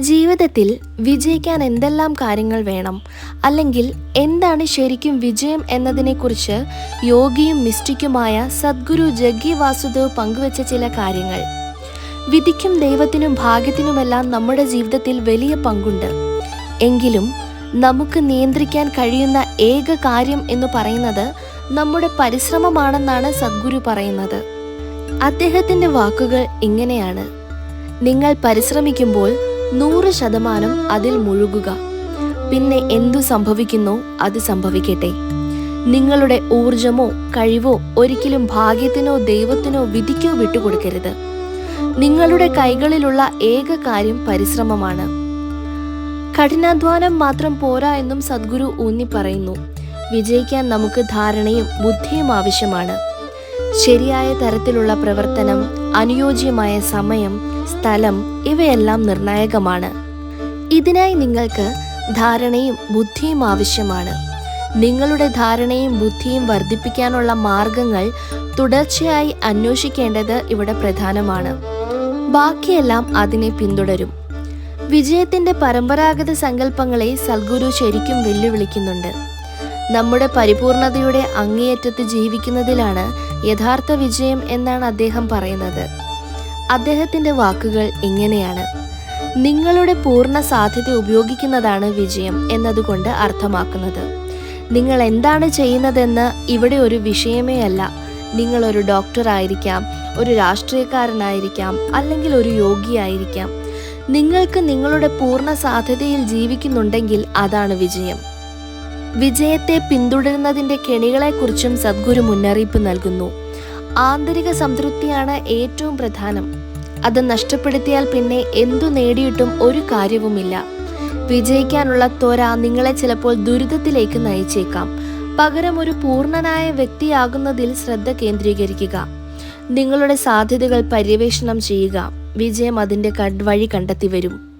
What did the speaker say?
ജീവിതത്തിൽ വിജയിക്കാൻ എന്തെല്ലാം കാര്യങ്ങൾ വേണം? അല്ലെങ്കിൽ എന്താണ് ശരിക്കും വിജയം എന്നതിനെക്കുറിച്ച് യോഗിയും മിസ്റ്റിക്കുമായ സദ്ഗുരു ജഗ്ഗി വാസുദേവ് പങ്കുവച്ച ചില കാര്യങ്ങൾ. വിധിക്കും ദൈവത്തിനും ഭാഗ്യത്തിനുമെല്ലാം നമ്മുടെ ജീവിതത്തിൽ വലിയ പങ്കുണ്ട്. എങ്കിലും നമുക്ക് നിയന്ത്രിക്കാൻ കഴിയുന്ന ഏക കാര്യം എന്ന് പറയുന്നത് നമ്മുടെ പരിശ്രമമാണെന്നാണ് സദ്ഗുരു പറയുന്നത്. അദ്ദേഹത്തിന്റെ വാക്കുകൾ ഇങ്ങനെയാണ്. നിങ്ങൾ പരിശ്രമിക്കുമ്പോൾ നൂറ് ശതമാനം അതിൽ മുഴുകുക. പിന്നെ എന്തു സംഭവിക്കുന്നു അത് സംഭവിക്കട്ടെ. നിങ്ങളുടെ ഊർജമോ കഴിവോ ഒരിക്കലും ഭാഗ്യത്തിനോ ദൈവത്തിനോ വിധിക്കോ വിട്ടുകൊടുക്കരുത്. നിങ്ങളുടെ കൈകളിലുള്ള ഏക കാര്യം പരിശ്രമമാണ്. കഠിനാധ്വാനം മാത്രം പോരാ എന്നും സദ്ഗുരു ഊന്നി പറയുന്നു. വിജയിക്കാൻ നമുക്ക് ധാരണയും ബുദ്ധിയും ആവശ്യമാണ്. ശരിയായ തരത്തിലുള്ള പ്രവർത്തനം അനുയോജ്യമായ സമയം സ്ഥലം ഇവയെല്ലാം നിർണായകമാണ്. ഇതിനായി നിങ്ങൾക്ക് ധാരണയും ബുദ്ധിയും ആവശ്യമാണ്. നിങ്ങളുടെ ധാരണയും ബുദ്ധിയും വർദ്ധിപ്പിക്കാനുള്ള മാർഗങ്ങൾ തുടർച്ചയായി അന്വേഷിക്കേണ്ടത് ഇവിടെ പ്രധാനമാണ്. ബാക്കിയെല്ലാം അതിനെ പിന്തുടരും. വിജയത്തിന്റെ പരമ്പരാഗത സങ്കല്പങ്ങളെ സൽഗുരു ശരിക്കും വെല്ലുവിളിക്കുന്നുണ്ട്. നമ്മുടെ പരിപൂർണതയുടെ അങ്ങേയറ്റത്ത് ജീവിക്കുന്നതിലാണ് യഥാർത്ഥ വിജയം എന്നാണ് അദ്ദേഹം പറയുന്നത്. അദ്ദേഹത്തിന്റെ വാക്കുകൾ ഇങ്ങനെയാണ്. നിങ്ങളുടെ പൂർണ സാധ്യത ഉപയോഗിക്കുന്നതാണ് വിജയം എന്നതുകൊണ്ട് അർത്ഥമാക്കുന്നത്. നിങ്ങൾ എന്താണ് ചെയ്യുന്നതെന്ന് ഇവിടെ ഒരു വിഷയമേ അല്ല. നിങ്ങൾ ഒരു ഡോക്ടർ ആയിരിക്കാം ഒരു രാഷ്ട്രീയക്കാരനായിരിക്കാം അല്ലെങ്കിൽ ഒരു യോഗിയായിരിക്കാം നിങ്ങൾക്ക് നിങ്ങളുടെ പൂർണ സാധ്യതയിൽ ജീവിക്കുന്നുണ്ടെങ്കിൽ അതാണ് വിജയം. വിജയത്തെ പിന്തുടരുന്നതിന്റെ കെണികളെക്കുറിച്ചും സദ്ഗുരു മുന്നറിയിപ്പ് നൽകുന്നു. ആന്തരിക സംതൃപ്തിയാണ് ഏറ്റവും പ്രധാനം. അത് നഷ്ടപ്പെടുത്തിയാൽ പിന്നെ എന്തു നേടിയിട്ടും ഒരു കാര്യവുമില്ല. വിജയിക്കാനുള്ള ത്വര നിങ്ങളെ ചിലപ്പോൾ ദുരിതത്തിലേക്ക് നയിച്ചേക്കാം. പകരം ഒരു പൂർണനായ വ്യക്തിയാകുന്നതിൽ ശ്രദ്ധ കേന്ദ്രീകരിക്കുക. നിങ്ങളുടെ സാധ്യതകൾ പര്യവേഷണം ചെയ്യുക. വിജയം അതിന്റെ വഴി കണ്ടെത്തി വരും.